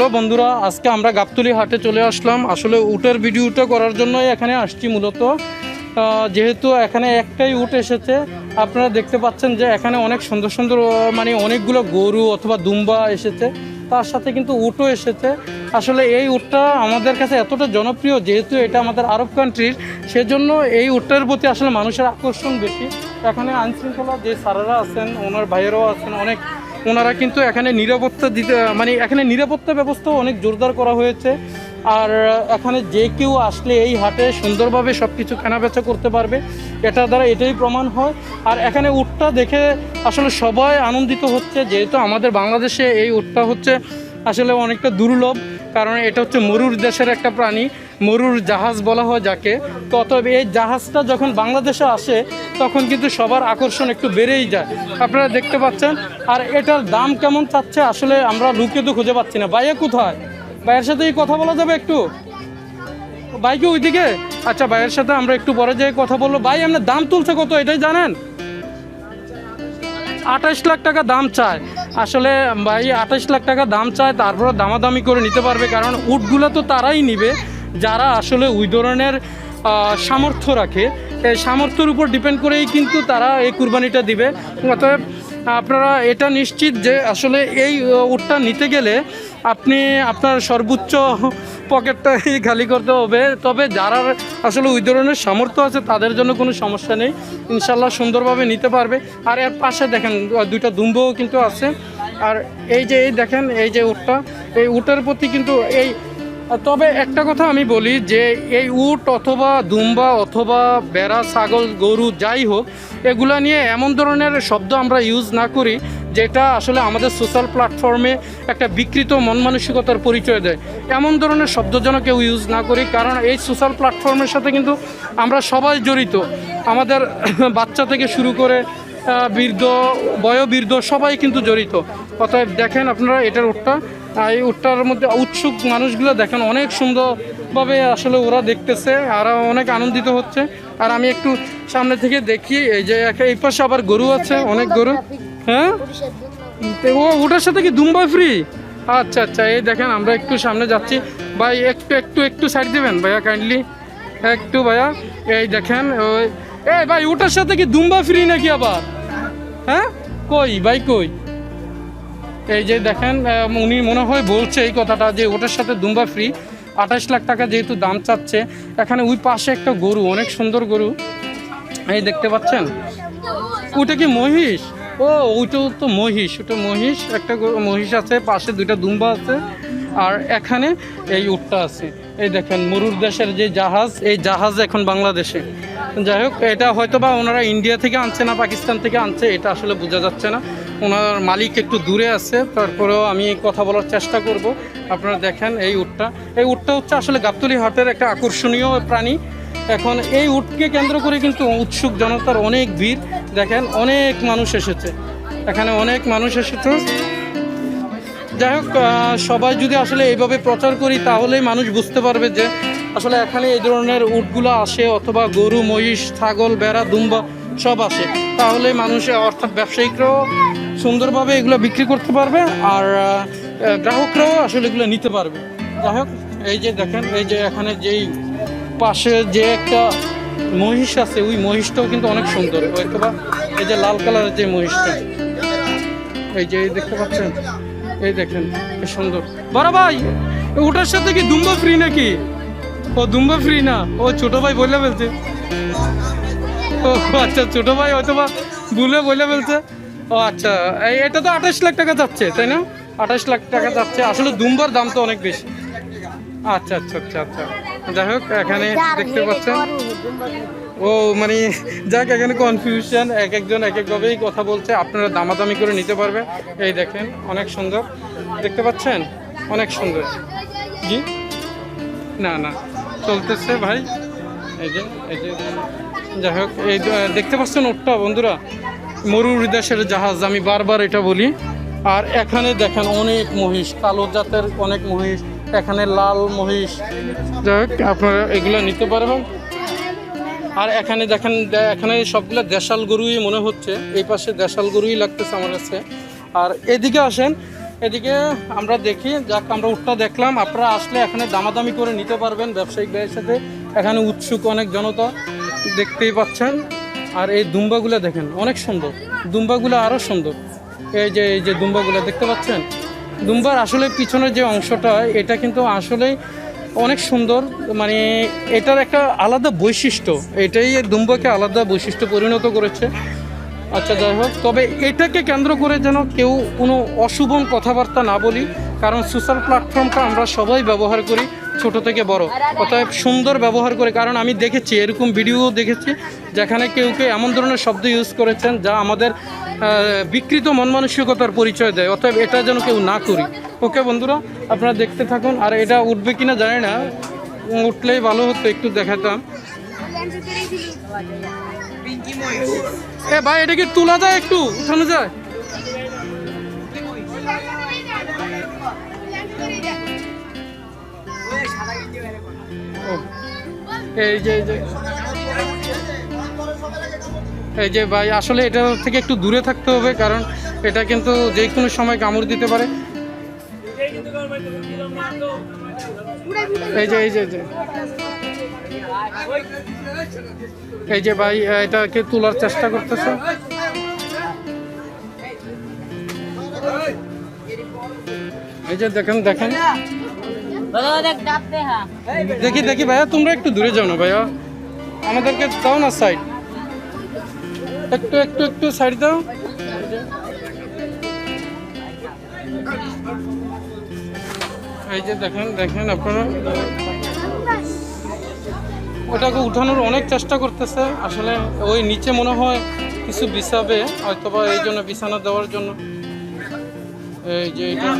Hello বন্ধুরা, আজকে আমরা গাবতলি হাটে চলে আসলাম। আসলে উটের ভিডিওটা করার জন্যই এখানে আসছি মূলত। যেহেতু এখানে একটাই উট এসেছে, আপনারা দেখতে পাচ্ছেন যে এখানে অনেক সুন্দর সুন্দর মানে অনেকগুলো গরু অথবা দুম্বা এসেছে। তার সাথে কিন্তু উটও এসেছে। আসলে এই উটটা আমাদের কাছে এতটা জনপ্রিয়, যেহেতু এটা আমাদের আরব কান্ট্রির সেজন্য এই উটটার প্রতি আসলে মানুষের আকর্ষণ বেশি। এখানে আইনশৃঙ্খলা যে স্যারেরা আছেন, ওনার ভাইয়েরাও আছেন, অনেক ওনারা কিন্তু এখানে নিরাপত্তা দিতে মানে এখানে নিরাপত্তা ব্যবস্থাও অনেক জোরদার করা হয়েছে। আর এখানে যে কেউ আসলে এই হাটে সুন্দরভাবে সব কিছু কেনাবেচা করতে পারবে এটার দ্বারা এটাই প্রমাণ হয়। আর এখানে উটটা দেখে আসলে সবাই আনন্দিত হচ্ছে, যেহেতু আমাদের বাংলাদেশে এই উটটা হচ্ছে আসলে অনেকটা দুর্লভ, কারণ এটা হচ্ছে মরুর দেশের একটা প্রাণী। মরুর জাহাজ বলা হয় যাকে। তো অতএব এই জাহাজটা যখন বাংলাদেশে আসে, তখন কিন্তু সবার আকর্ষণ একটু বেড়েই যায়। আপনারা দেখতে পাচ্ছেন, আর এটার দাম কেমন চাচ্ছে আসলে আমরা লুকে তো খুঁজে পাচ্ছি না। বাইরে কোথায়? ভাইয়ের সাথে কথা বলা যাবে একটু? বাইকে ওইদিকে? আচ্ছা ভাইয়ের সাথে আমরা একটু পরে যেয়ে কথা বলব। ভাই, আপনার দাম তুলছে কত, এটাই জানেন? আঠাশ লাখ টাকা দাম চায়। আসলে ভাই আঠাশ লাখ টাকা দাম চায় তারপর দামাদামি করে নিতে পারবে, কারণ উটগুলো তো তারাই নিবে। যারা আসলে ওই ধরনের সামর্থ্য রাখে, এই সামর্থ্যের উপর ডিপেন্ড করেই কিন্তু তারা এই কুরবানিটা দিবে। অতএব, আপনারা এটা নিশ্চিত যে আসলে এই উটটা নিতে গেলে আপনি আপনার সর্বোচ্চ পকেটটাই খালি করতে হবে। তবে যারা আসলে ওই ধরনের সামর্থ্য আছে, তাদের জন্য কোনো সমস্যা নেই। ইনশাল্লাহ সুন্দরভাবে নিতে পারবে। আর এর পাশে দেখেন দুইটা দুম্বও কিন্তু আছে। আর এই যে, এই দেখেন, এই যে উটটা, এই উটের প্রতি কিন্তু এই তবে একটা কথা আমি বলি যে এই উট অথবা দুম্বা অথবা বেড়া ছাগল গরু যাই হোক এগুলা নিয়ে এমন ধরনের শব্দ আমরা ইউজ না করি যেটা আসলে আমাদের সোশ্যাল প্ল্যাটফর্মে একটা বিকৃত মন মানসিকতার পরিচয় দেয়। এমন ধরনের শব্দ যেন কেউ ইউজ না করি কারণ এই সোশ্যাল প্ল্যাটফর্মের সাথে কিন্তু আমরা সবাই জড়িত। আমাদের বাচ্চা থেকে শুরু করে বৃদ্ধ বয়োবৃদ্ধ সবাই কিন্তু জড়িত। অতএব দেখেন আপনারা এটার আহ, এই উটটার মধ্যে উৎসুক মানুষগুলো দেখেন অনেক সুন্দরভাবে আসলে ওরা দেখতেছে আর অনেক আনন্দিত হচ্ছে। আর আমি একটু সামনে থেকে দেখি, এই যে এই পাশে আবার গরু আছে, অনেক গরু। হ্যাঁ? ও ওটার সাথে কি দুম্বা ফ্রি আচ্ছা আচ্ছা এই দেখেন আমরা একটু সামনে যাচ্ছি। ভাই, একটু একটু একটু সাইড দেবেন? ভাইয়া কাইন্ডলি একটু, ভাইয়া। এই দেখেন, ওই এই ভাই, ওটার সাথে কি দুম্বা ফ্রি নাকি আবার? হ্যাঁ? কই, ভাই কই? এই যে দেখেন উনি মনে হয় বলছে এই কথাটা যে ওটার সাথে দুম্বা ফ্রি আঠাশ লাখ টাকা যেহেতু দাম চাচ্ছে, এখানে ওই পাশে একটা গরু, অনেক সুন্দর গরু। এই দেখতে পাচ্ছেন? ওটা কি মহিষ? ও, ওইটাও তো মহিষ ওটা মহিষ, একটা মহিষ আছে, পাশে দুইটা দুম্বা আছে, আর এখানে এই উটটা আছে। এই দেখেন, মরুর দেশের যে জাহাজ, এই জাহাজ এখন বাংলাদেশে। যাই হোক, এটা হয়তো বা ওনারা ইন্ডিয়া থেকে আনছে না, পাকিস্তান থেকে আনছে, এটা আসলে বোঝা যাচ্ছে না। ওনার মালিক একটু দূরে আছে, তারপরেও আমি কথা বলার চেষ্টা করব। আপনারা দেখেন এই উটটা। এই উটটা হচ্ছে আসলে গাবতলি হাটের একটা আকর্ষণীয় প্রাণী। এখন এই উটকে কেন্দ্র করে কিন্তু উৎসুক জনতার অনেক ভিড়। দেখেন, অনেক মানুষ এসেছে। এখানে অনেক মানুষ এসেছে। যাই হোক সবাই যদি আসলে এইভাবে প্রচার করি, তাহলেই মানুষ বুঝতে পারবে যে আসলে এখানে এই ধরনের উটগুলো আসে, অথবা গরু, মহিষ, ছাগল বেড়া দুম্বা সব আসে। তাহলে মানুষের অর্থাৎ ব্যবসায়িকরাও সুন্দরভাবে এগুলো বিক্রি করতে পারবে আর গ্রাহকরাও আসলে এগুলো নিতে পারবে। যাই হোক, এই যে দেখেন, এই যে এখানে যেই পাশে যে একটা মহিষ আছে, ওই মহিষটাও কিন্তু অনেক সুন্দর। অথবা এই যে লাল কালারের যে মহিষটা, এই যে দেখতে পাচ্ছেন? এই দেখেন সুন্দর। বড় ভাই, ওটার সাথে কি দুম্বা ফ্রি নাকি? ও দুম্বা ফ্রি না, ও ছোট ভাই বলে ফেলছে। ও আচ্ছা ছোট ভাই হয়তো বা বলে ফেলছে। ও আচ্ছা এটা তো আঠাশ লাখ টাকা যাচ্ছে, তাই না? আঠাশ লাখ টাকা যাচ্ছে, আসলে দুম্বার দাম তো অনেক বেশি। আচ্ছা আচ্ছা আচ্ছা আচ্ছা। যাই হোক, এখানে দেখতে পাচ্ছেন। ও মানে যাক, এখানে কনফিউশন এক একজন এক একভাবেই কথা বলছে, আপনারা দামাদামি করে নিতে পারবে এই দেখেন, অনেক সুন্দর। দেখতে পাচ্ছেন? অনেক সুন্দর। জি? না না, চলতেছে ভাই। এই যে এই যে, যাই হোক, এই দেখতে পাচ্ছেন ওটটা বন্ধুরা? মরুর দেশের জাহাজ, আমি বারবার এটা বলি। আর এখানে দেখেন অনেক মহিষ, কালো জাতের অনেক মহিষ, এখানে লাল মহিষ। যাই আপনারা এগুলো নিতে পারবেন। আর এখানে দেখেন এখানে সবগুলো দেশাল গরুই মনে হচ্ছে। এই পাশে দেশাল গরুই লাগতেছে আমার কাছে। আর এদিকে আসেন, এদিকে আমরা দেখি, যাক, আমরা উটটা দেখলাম। আপনারা আসলে এখানে দামাদামি করে নিতে পারবেন ব্যবসায়িক ভাইয়ের সাথে। এখানে উৎসুক অনেক জনতা দেখতেই পাচ্ছেন। আর এই দুম্বাগুলো দেখেন, অনেক সুন্দর। দুম্বাগুলো আরও সুন্দর। এই যে এই যে দুম্বাগুলো দেখতে পাচ্ছেন? দুম্বার আসলে পিছনের যে অংশটা, এটা কিন্তু আসলেই অনেক সুন্দর। মানে এটার একটা আলাদা বৈশিষ্ট্য। এটাই দুম্বাকে আলাদা বৈশিষ্ট্য পরিণত করেছে। আচ্ছা যাই হোক। তবে এটাকে কেন্দ্র করে যেন কেউ কোনো অশুভন কথাবার্তা না বলি, কারণ সোশ্যাল প্ল্যাটফর্মটা আমরা সবাই ব্যবহার করি। ছোট থেকে বড়। অতএব সুন্দর ব্যবহার করে, কারণ আমি দেখেছি, এরকম ভিডিও দেখেছি, যেখানে কেউ কেউ এমন ধরনের শব্দ ইউজ করেছেন যা আমাদের বিকৃত মন মানসিকতার পরিচয় দেয়। অতএব এটা যেন কেউ না করি। ওকে বন্ধুরা, আপনারা দেখতে থাকুন, আর এটা উঠবে কিনা জানি না। উঠলেই ভালো হতো, একটু দেখাতাম। এ ভাই, এটা কি তোলা যায় একটু? উঠানো যায়? এই যে এই যে। এই যে ভাই, আসলে এটা থেকে একটু দূরে থাকতে হবে, কারণ এটা কিন্তু যে কোনো সময় কামড় দিতে পারে। এই যে এই যে এই যে। ভাই, এটাকে তোলার চেষ্টা করতেছে। এই যে দেখেন দেখেন। দেখি দেখি ভাইয়া, তোমরা একটু দূরে যাও না ভাইয়া। আমাদেরকে দাও না সাইড একটু একটু একটু সাইড দাও। এই যে দেখেন দেখেন আপনারা। ওটাকে উঠানোর অনেক চেষ্টা করতেছে। আসলে ওই নিচে মনে হয় কিছু বিছাবে, হয়তোবা এই জন্য বিছানা দেওয়ার জন্য। এই যে এটা।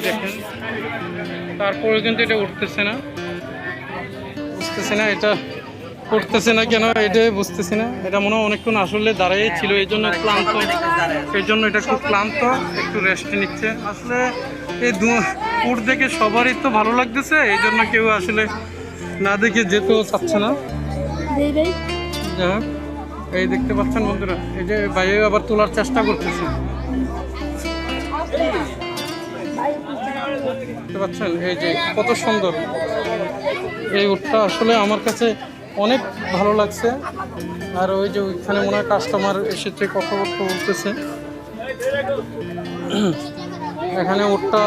এই দেখেন। তারপরে কিন্তু এটা উঠতেছে না। বুঝতেছে না এটা উঠতেছে না কেন এটাই বুঝতেছি না। এটা মনে হয় অনেকক্ষণ আসলে দাঁড়াই ছিল এই জন্য ক্লান্ত। এই জন্য এটা খুব ক্লান্ত একটু রেস্ট নিচ্ছে। আসলে এই দু উঠ দেখে সবারই তো ভালো লাগতেছে এই জন্য কেউ আসলে না দেখে যেতেও চাচ্ছে না। এই দেখতে পাচ্ছেন বন্ধুরা এই যে বাইরে আবার তোলার চেষ্টা করতেছে। দেখতে পাচ্ছেন, এই যে কত সুন্দর। এই উটটা আসলে আমার কাছে অনেক ভালো লাগছে। আর ওই যে ওইখানে মনে হয় কাস্টমার এসেছে কথাবার্তা বলতেছে। এখানে উটটা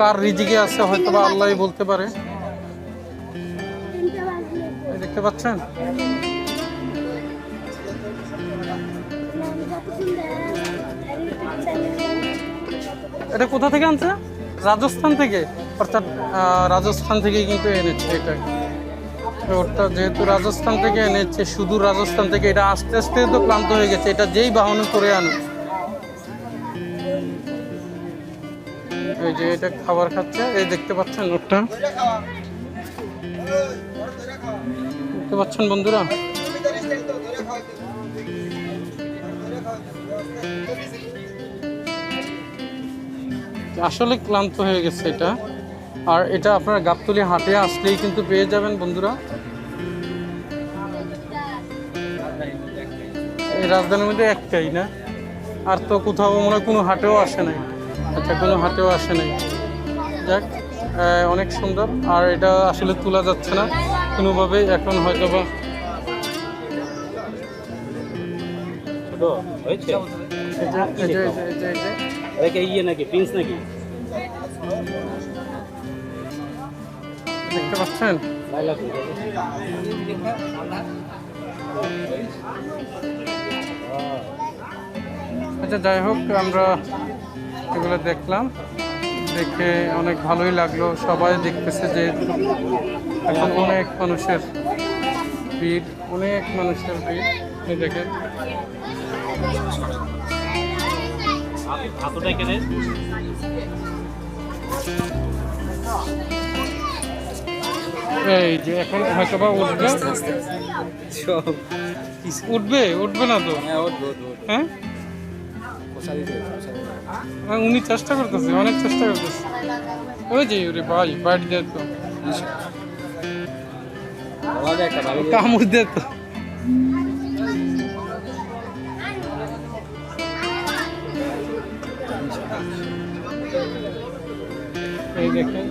কার রিজিকে আছে হয়তো বা আল্লাহ বলতে পারে। দেখতে পাচ্ছেন? এটা কোথা থেকে আনছে? রাজস্থান থেকে, অর্থাৎ রাজস্থান থেকে কিন্তু এনেছে এটা। ওটা যেহেতু রাজস্থান থেকে এনেছে, সুদূর রাজস্থান থেকে, এটা আস্তে আস্তে তো ক্লান্ত হয়ে গেছে, এটা যেই বাহনে করে আনো যে এটা খাবার খাচ্ছে, এই দেখতে পাচ্ছেন ওটা দেখতে পাচ্ছেন বন্ধুরা? আসলে ক্লান্ত হয়ে গেছে এটা। আর এটা আপনার গাবতলি হাটে আসলেই কিন্তু পেয়ে যাবেন বন্ধুরা। এই রাজধানীর মধ্যে একটাই না? আর তো কোথাও মনে হয় কোনো হাটেও আসে নাই। আচ্ছা কোনো হাটেও আসে নাই। যাক অনেক সুন্দর। আর এটা আসলে তোলা যাচ্ছে না। কোনোভাবেই এখন হয়তো বা ছোট হয়েছে? ইয়ে নাকি প্রিন্স নাকি? দেখতে পাচ্ছেন? আচ্ছা যাই হোক আমরা এগুলো দেখলাম। দেখে অনেক ভালোই লাগল। সবাই দেখতেছে যে এখন অনেক মানুষের ভিড় অনেক মানুষের ভিড়। দেখেন। হাতটা কেনে এই যে এখন হয়তো বা উঠবে? উঠবে? উঠবে না তো? হ্যাঁ উঠবো উঠবো হ্যাঁ? হ্যাঁ, উনি চেষ্টা করতেছে অনেক চেষ্টা করতেছে। ওই যে ওরে ভাই বাইট দেয় তো। আলাদা একটা ভালো কামড় দে তো। দেখেন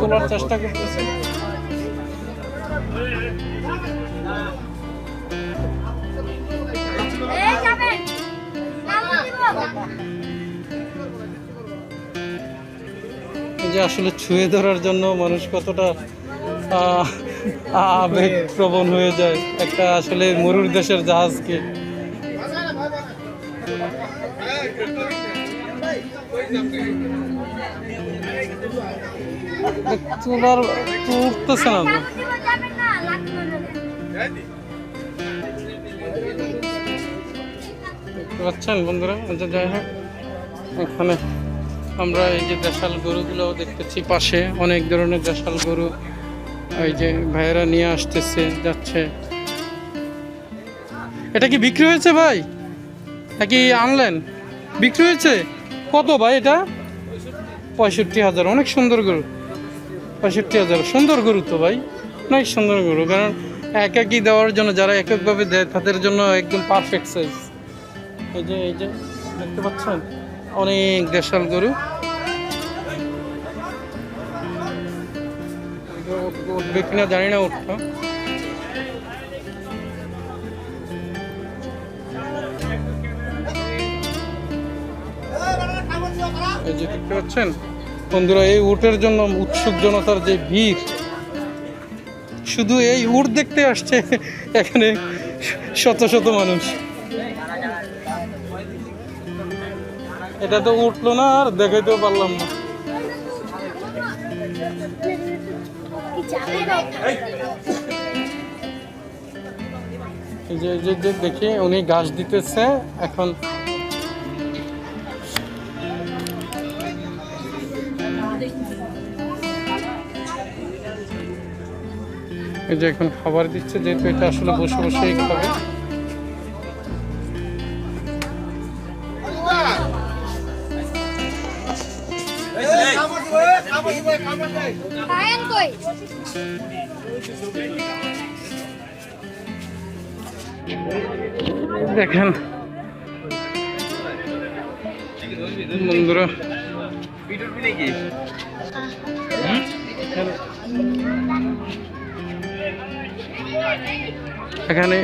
তোলার চেষ্টা করতেছে যে আসলে ছুঁয়ে ধরার জন্য মানুষ কতটা আবেগ প্রবণ হয়ে যায়। একটা আসলে মরুর দেশের জাহাজকে তোলার তো উঠতেছে না পাচ্ছেন বন্ধুরা? আচ্ছা যাই হোক। এখানে আমরা এই যে দেশাল গরুগুলো দেখতেছি। পাশে অনেক ধরনের দেশাল গরু এই যে ভাইয়েরা নিয়ে আসতেছে, যাচ্ছে। এটা কি বিক্রি হয়েছে ভাই? নাকি আনলেন? বিক্রি হয়েছে? কত ভাই এটা? পঁয়ষট্টি হাজার, অনেক সুন্দর গরু। পঁয়ষট্টি হাজার, সুন্দর গরু তো ভাই। অনেক সুন্দর গরু, কারণ এক একই দেওয়ার জন্য, যারা এক একভাবে দেয়, তাদের জন্য একদম পারফেক্ট সাইজ এই যে এই যে, দেখতে পাচ্ছেন? অনেক দেশাল গরু। উঠবে কিনা জানি না উঠতো এই যে দেখতে পাচ্ছেন বন্ধুরা, এই উটের জন্য উৎসুক জনতার যে ভিড়, শুধু এই উট দেখতে আসছে, এখানে শত শত মানুষ। এটা তো উঠল না, আর দেখাইতেও পারলাম না। যে দেখি, উনি ঘাস দিতেছে, এখন এই যে এখন খাবার দিচ্ছে যেহেতু এটা আসলে বসে বসেই খাবে। দেখেন। বন্ধুরা। এখানে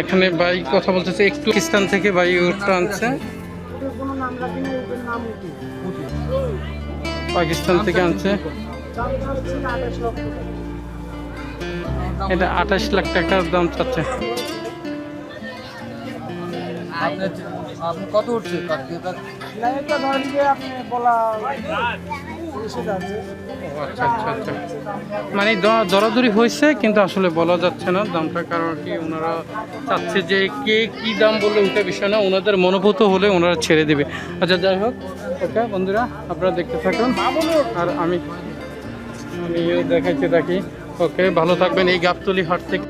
এখানে ভাই কথা বলতেছে একটু পাকিস্তান থেকে ভাই উঠটা আনছে। পাকিস্তান থেকে আনছে। এটা আঠাশ লাখ টাকার দাম চাচ্ছে। আপনি আপনি কত উঠছে? আচ্ছা আচ্ছা আচ্ছা। মানে দরাদরি হয়েছে, কিন্তু আসলে বলা যাচ্ছে না দামটা কারণ কি ওনারা চাচ্ছে যে কে কি দাম বললে ওইটা বিষয় না, ওনাদের মনোভূত হলে ওনারা ছেড়ে দেবে। আচ্ছা যাই হোক, ওকে, বন্ধুরা, আপনারা দেখতে থাকুন। আর আমি আমি দেখাইতে থাকি। ওকে, ভালো থাকবেন এই গাবতলি হাট থেকে।